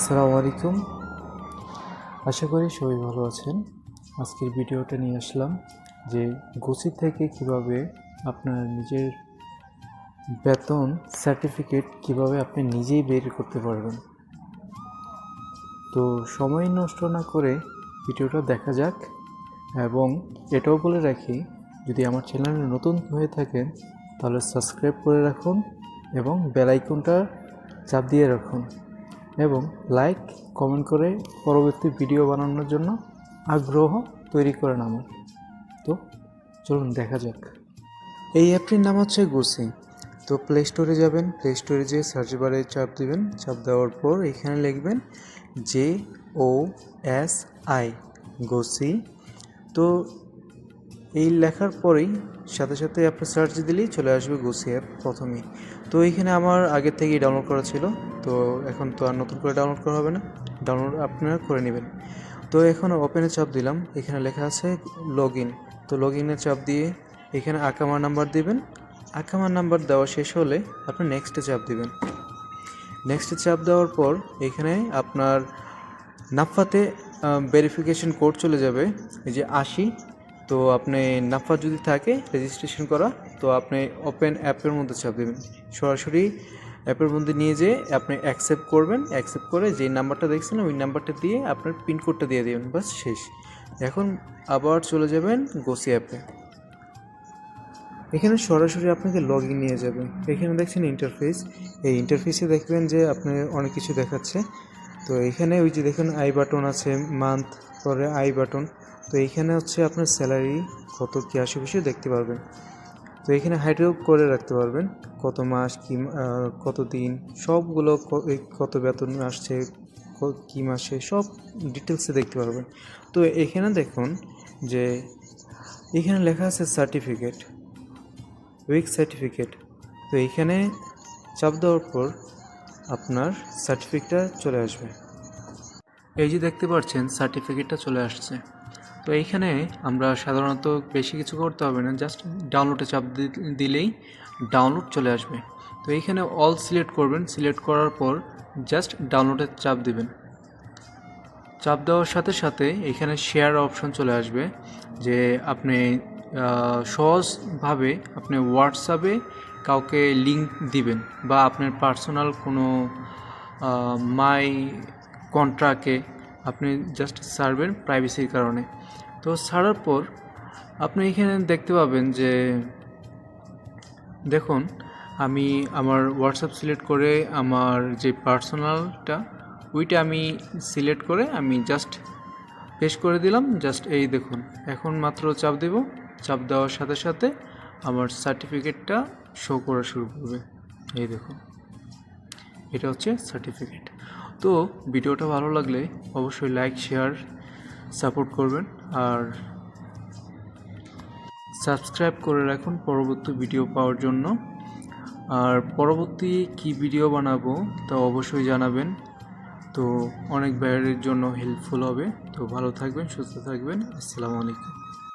আসসালামু আলাইকুম। আশা করি সবাই ভালো আছেন। আজকের ভিডিওটা নিয়ে আসলাম যে গোসি থেকে কীভাবে আপনার নিজের বেতন সার্টিফিকেট কীভাবে আপনি নিজেই বের করতে পারবেন। তো সময় নষ্ট না করে ভিডিওটা দেখা যাক এবং এটাও বলে রাখি, যদি আমার চ্যানেলে নতুন হয়ে থাকেন, তাহলে সাবস্ক্রাইব করে রাখুন এবং বেল আইকনটা চাপ দিয়ে রাখুন। এবং লাইক, কমেন্ট করে পরবর্তী ভিডিও বানানোর জন্য আগ্রহ তৈরি করেন আমার তো চলুন দেখা যাক। এই অ্যাপটির নাম হচ্ছে গোসি। তো প্লে স্টোরে যাবেন। প্লে স্টোরে যেয়ে সার্চ বারে চাপ দেবেন। চাপ দেওয়ার পর এখানে লিখবেন জে ও এস আই গোসি। তো এই লেখার পরেই সাথে সাথে আপনি সার্চ দিলেই চলে আসবে গোসি অ্যাপ প্রথমেই। তো এইখানে আমার আগের থেকেই ডাউনলোড করা ছিল। তো এখন তো আর নতুন করে ডাউনলোড করা হবে না। ডাউনলোড আপনারা করে নেবেন। তো এখন ওপেনে চাপ দিলাম। এখানে লেখা আছে লগ ইন তো লগ ইনে চাপ দিয়ে এখানে আকামার নাম্বার দিবেন। আকামার নাম্বার দেওয়া শেষ হলে আপনি নেক্সটে চাপ দিবেন। নেক্সটে চাপ দেওয়ার পর এখানে আপনার নাফাতে ভেরিফিকেশন কোড চলে যাবে। এই যে আশি। তো আপনি নাফা যদি থাকে রেজিস্ট্রেশন করা, তো আপনি ওপেন অ্যাপের মধ্যে চাপ দেবেন। সরাসরি অ্যাপের মধ্যে নিয়ে যেয়ে আপনি অ্যাকসেপ্ট করবেন অ্যাকসেপ্ট করে যে নাম্বারটা দেখছেন, ওই নাম্বারটা দিয়ে আপনার পিনকোডটা দিয়ে দেবেন বাস শেষ। এখন আবার চলে যাবেন গোসি অ্যাপে এখানে সরাসরি আপনাকে লগ ইন নিয়ে যাবে। এখানে দেখছেন ইন্টারফেস এই ইন্টারফেসে দেখবেন যে আপনি অনেক কিছু দেখাচ্ছে। তো এখানে ওই যে দেখুন আই বাটন আছে মান্থ পরে আই বাটন তো এইখানে হচ্ছে আপনার স্যালারি কত কী আশেপাশে দেখতে পারবেন। তো এখানে হাইড্রো করে রাখতে পারবেন। কত মাস কি কত দিন, সবগুলো কত বেতন আসছে, ক- মাসে, সব ডিটেলসে দেখতে পারবেন। তো এখানে দেখুন যে, এখানে লেখা আছে সার্টিফিকেট উইক সার্টিফিকেট তো এইখানে চাপ দেওয়ার পর আপনার সার্টিফিকেটটা চলে আসবে। এই যে দেখতে পাচ্ছেন সার্টিফিকেটটা চলে আসছে। তো এইখানে আমরা সাধারণত বেশি কিছু করতে হবে না জাস্ট ডাউনলোডে চাপ দিলেই ডাউনলোড চলে আসবে। তো এইখানে অল সিলেক্ট করবেন সিলেক্ট করার পর জাস্ট ডাউনলোডে চাপ দিবেন। চাপ দেওয়ার সাথে সাথে এখানে শেয়ার অপশন চলে আসবে, যে আপনি সহজভাবে আপনি হোয়াটসঅ্যাপে কাউকে লিঙ্ক দিবেন বা আপনার পার্সোনাল কোনো মাই কন্ট্রাক্টে আপনি জাস্ট সারবেন প্রাইভেসির কারণে। তো ছাড়ার পর আপনি এখানে দেখতে পাবেন যে, দেখুন, আমি আমার হোয়াটসঅ্যাপ সিলেক্ট করে আমার যে পার্সোনালটা ওইটা আমি সিলেক্ট করে আমি জাস্ট পেশ করে দিলাম। জাস্ট এই দেখুন, এখন মাত্র চাপ দেব। চাপ দেওয়ার সাথে সাথে আমার সার্টিফিকেটটা শো করা শুরু করবে। এই দেখুন, এটা হচ্ছে সার্টিফিকেট তো ভিডিওটা ভালো লাগলে অবশ্যই লাইক শেয়ার সাপোর্ট করবেন আর সাবস্ক্রাইব করে রাখুন পরবর্তী ভিডিও পাওয়ার জন্য। আর পরবর্তী কি ভিডিও বানাবো তা অবশ্যই জানাবেন। তো অনেক বাইরের জন্য হেল্পফুল হবে। তো ভালো থাকবেন, সুস্থ থাকবেন। আসসালামু আলাইকুম।